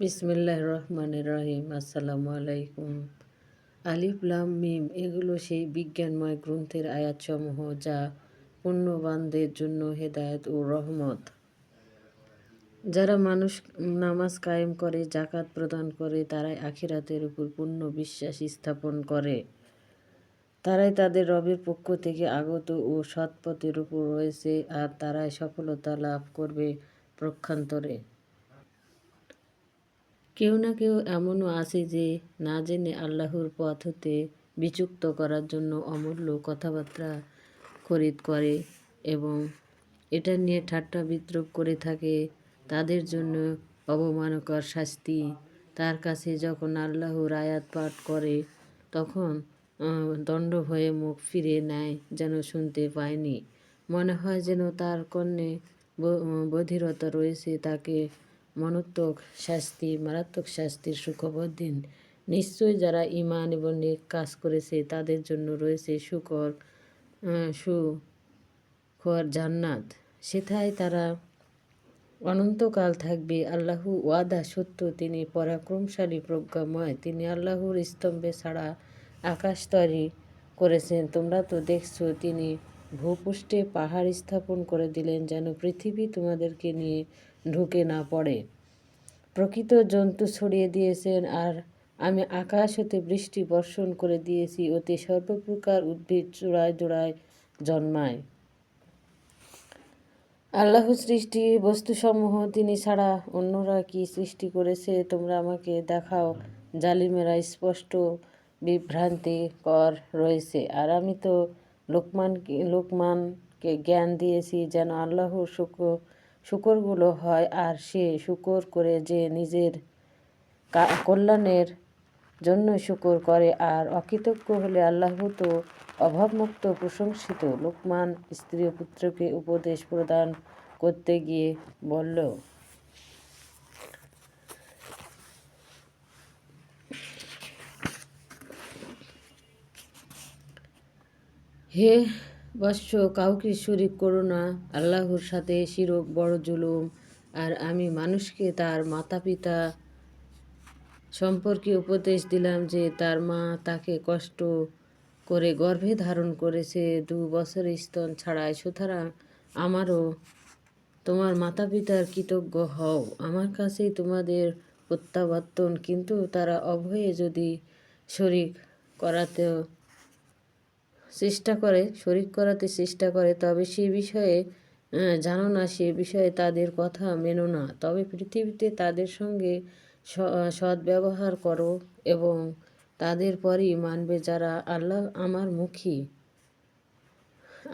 বিসমিল্লাহ রহমান রহিম। আসসালামু আলাইকুম। আলিফলাম মিম, এগুলো সেই বিজ্ঞানময় গ্রন্থের আয়াতসমূহ যা পুণ্যবানদের জন্য হেদায়ত ও রহমত। যারা মানুষ নামাজ কায়েম করে জাকাত প্রদান করে, তারাই আখিরাতের উপর পূর্ণ বিশ্বাস স্থাপন করে। তারাই তাদের রবের পক্ষ থেকে আগত ও সৎপথের উপর রয়েছে আর তারাই সফলতা লাভ করবে প্রক্ষান্তরে। কেউ না কেউ এমনও আছে যে না জেনে আল্লাহর পথ হতে বিচুক্ত করার জন্য অমূল্য কথাবার্তা খরিদ করে এবং এটা নিয়ে ঠাট্টা বিদ্রুপ করে থাকে। তাদের জন্য অবমানকর শাস্তি। তার কাছে যখন আল্লাহর আয়াত পাঠ করে, তখন দণ্ড হয়ে মুখ ফিরে নেয় যেন শুনতে পায়নি। মনে হয় যেন তার কর্ণে বধিরতা রয়েছে, তাকে মনোত্মক শাস্তি, মারাত্মক শাস্তির সুখবর দিন। নিশ্চয়ই যারা ইমান এবং নেক কাজ করেছে, তাদের জন্য রয়েছে সুকর সুখর জান্নাত। সেথায় তারা অনন্তকাল থাকবে। আল্লাহ ওয়াদা সত্য, তিনি পরাক্রমশালী প্রজ্ঞাময়। তিনি আল্লাহর স্তম্ভে ছাড়া আকাশ তৈরি করেছেন। তোমরা তো দেখছ, তিনি ভূপৃষ্ঠে পাহাড় স্থাপন করে দিলেন, যেন পৃথিবী তোমাদেরকে নিয়ে ঢুকে না পড়ে। প্রকৃত জন্তু ছড়িয়ে দিয়েছেন আর আমি আকাশ হতে বৃষ্টি বর্ষণ করে দিয়েছি ওতে সর্বপ্রকার উদ্ভিদ চূড়ায় জোড়ায় জন্মায়। আল্লাহ সৃষ্টি বস্তুসমূহ, তিনি ছাড়া অন্যরা কি সৃষ্টি করেছে? তোমরা আমাকে দেখাও, জালিমেরা স্পষ্ট বিভ্রান্তি কর রয়েছে। আর আমি তো লোকমানকে লোকমানকে জ্ঞান দিয়েছি যেন আল্লাহর শুক্র শুকরগুলো হয় আর সে শুকর করে যে নিজের কল্যাণের জন্য শুকর করে আর অকৃতজ্ঞ হলে আল্লাহ তো অভাবমুক্ত, প্রশংসিত লোকমান স্ত্রী পুত্রকে উপদেশ প্রদান করতে গিয়ে বলল, হে বৎস কাউকে শরিক করো না। আল্লাহর সাথে শিরক বড় জুলুম। আর আমি মানুষকে তার মাতা পিতা সম্পর্কে উপদেশ দিলাম যে তার মা তাকে কষ্ট করে গর্ভে ধারণ করেছে। দু বছর স্তন ছাড়ায় সুতরাং আমারও তোমার মাতা পিতার কৃতজ্ঞ হও। আমার কাছেই তোমাদের প্রত্যাবর্তন। কিন্তু তারা অভয়ে যদি শরিক করাতেও চেষ্টা করে, শরিক করাতে চেষ্টা করে, তবে সে বিষয়ে জানো না, সে বিষয়ে তাদের কথা মেনো না। তবে পৃথিবীতে তাদের সঙ্গে সদ্ব্যবহার করো এবং তাদের পরই মানবে যারা আল্লাহ আমার মুখী।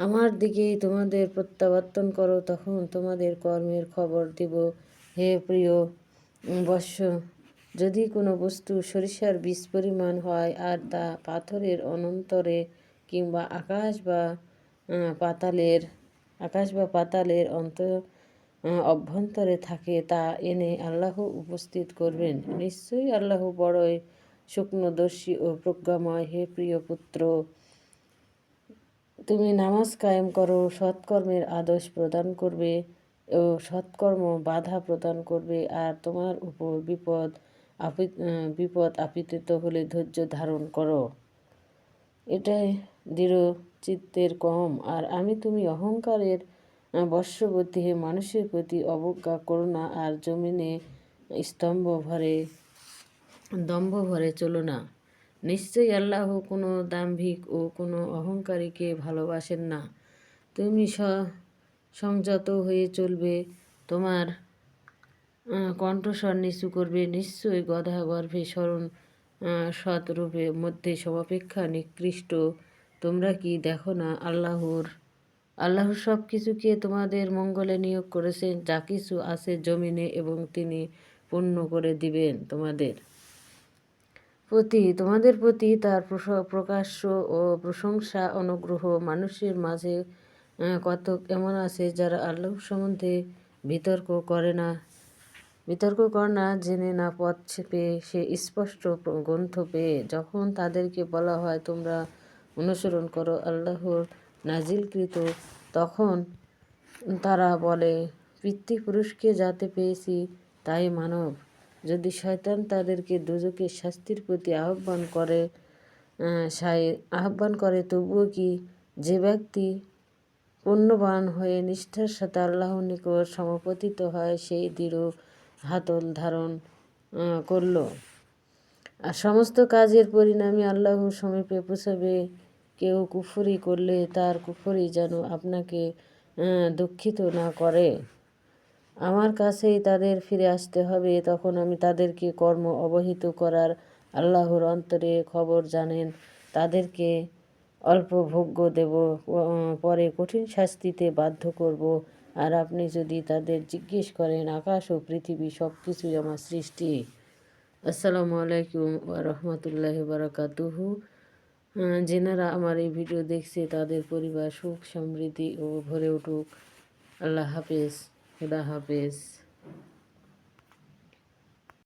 আমার দিকেই তোমাদের প্রত্যাবর্তন করো, তখন তোমাদের কর্মের খবর দিব। হে প্রিয় বৎস, যদি কোনো বস্তু সরিষার বীজ পরিমাণ হয় আর তা পাথরের অনন্তরে কিংবা আকাশ বা পাতালের, আকাশ বা পাতালের অন্ত অভ্যন্তরে থাকে, তা এনে আল্লাহ উপস্থিত করবেন। নিশ্চয়ই আল্লাহ বড়ই শুকনোদর্শী ও প্রজ্ঞাময়। হে প্রিয় পুত্র, তুমি নামাজ কায়েম করো, সৎকর্মের আদেশ প্রদান করবে ও সৎকর্ম বাধা প্রদান করবে, আর তোমার উপর বিপদ আপিত বিপদ আপিতিত হলে ধৈর্য ধারণ করো। এটাই দৃঢ় চিত্তের কম। আর আমি তুমি অহংকারের বর্ষবতী হে, মানুষের প্রতি অবজ্ঞা করো না আর জমিনে স্তম্ভ ভরে, দম্ভ ভরে চলো না। নিশ্চয়ই আল্লাহ কোনো দাম্ভিক ও কোনো অহংকারীকে ভালোবাসেন না। তুমি স, সংযত হয়ে চলবে, তোমার কণ্ঠস্বর নিচু করবে, নিশ্চয়ই গধা গর্ভে স্মরণ সৎরূপে মধ্যে সমাপেক্ষা নিকৃষ্ট। তোমরা কি দেখো না আল্লাহর? আল্লাহর সব কিছুকে তোমাদের মঙ্গলে নিয়োগ করেছেন যা কিছু আছে জমিনে এবং তিনি পূর্ণ করে দিবেন তোমাদের। প্রতি তোমাদের প্রতি তার প্রকাশ্য ও প্রশংসা, অনুগ্রহ, মানুষের মাঝে কত এমন আছে যারা আল্লাহ সম্বন্ধে বিতর্ক করে না? বিতর্ক কর না জেনে না পথ পেয়ে সে স্পষ্ট গ্রন্থ পেয়ে যখন তাদেরকে বলা হয় তোমরা অনুসরণ করো আল্লাহর নাজিলকৃত তখন তারা বলে পিতৃপুরুষকে যাতে পেয়েছি তাই মানব। যদি শয়তান তাদেরকে দুজকের শাস্তির প্রতি আহ্বান করে আহ, আহ্বান করে তবুও কি যে ব্যক্তি পুণ্যবান হয়ে নিষ্ঠার সাথে আল্লাহর নিকট সমপতিত হয় সেই দৃঢ় হাতল ধারণ করল। আর সমস্ত কাজের পরিণামে আল্লাহর সমীপে পৌঁছাবে, কেউ কুফরি করলে তার কুফরি যেন আপনাকে দুঃখিত না করে। আমার কাছেই তাদের ফিরে আসতে হবে, তখন আমি তাদেরকে কর্ম অবহিত করার আল্লাহর অন্তরে খবর জানেন। তাদেরকে অল্প ভোগ্য দেব পরে কঠিন শাস্তিতে বাধ্য করব। আর আপনি যদি তাদের জিজ্ঞেস করেন, আকাশ ও পৃথিবী সব কিছুই আমার সৃষ্টি। আসসালামু আলাইকুম রহমতুল্লাহ বারাকাতুহু। যেনারা আমার এই ভিডিও দেখছে, তাদের পরিবার সুখ, সমৃদ্ধি ও ভরে উঠুক। আল্লাহ হাফেজ, খুদা হাফেজ।